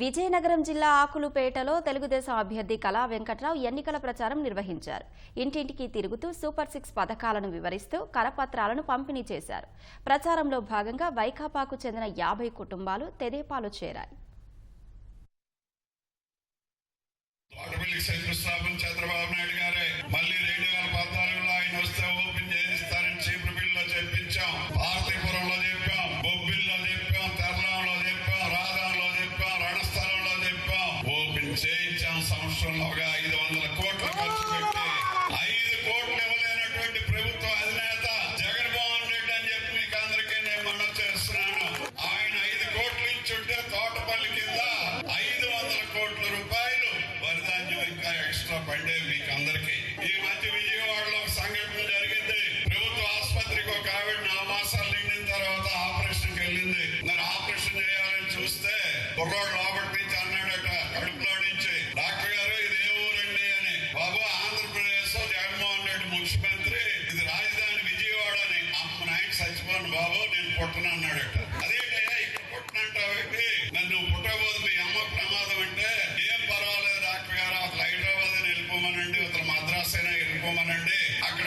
విజయనగరం జిల్లా ఆకులుపేటలో తెలుగుదేశం అభ్యర్థి కళా వెంకట్రావు ఎన్నికల ప్రచారం నిర్వహించారు. ఇంటింటికి తిరుగుతూ సూపర్ సిక్స్ పథకాలను వివరిస్తూ కరపత్రాలను పంపిణీ చేశారు. ప్రచారంలో భాగంగా వైకాపాకు చెందిన యాభై కుటుంబాలు తెదేపాలు చేరాయి. సంవత్సరంలోగా ఐదు వందల కోట్లు ఖర్చు పెట్టి ఐదు కోట్లు ఇవ్వలేనటువంటి ప్రభుత్వ అధినేత జగన్మోహన్ రెడ్డి అని చెప్పి మీకు అందరికీ నేను మనం చేస్తున్నాను. ఆయన ఐదు కోట్లు ఇచ్చుంటే తోటపల్లి కింద ఐదు వందల కోట్ల రూపాయలు వరిధాన్యం ఇంకా ఎక్స్ట్రా పండే మీకు అందరికి. ఈ మధ్య విజయవాడలో ఒక సంఘటన జరిగింది. ప్రభుత్వ ఆసుపత్రికి ఒక ఆవిడ నాలుగు మాసాలు నిండిన తర్వాత ఆపరేషన్కి వెళ్ళింది. మరి ఆపరేషన్ చేయాలని చూస్తే కుర్రోడు లోపటి అదేంటయ్యా ఇక్కడ పుట్టినంటావంటే నన్ను పుట్టబోదు మీ ప్రమాదం అంటే ఏం పర్వాలేదు డాక్టర్ గారు అసలు వెళ్ళిపోమనండి అసలు మద్రాస్ అయినా వెళ్ళిపోమనండి అక్కడ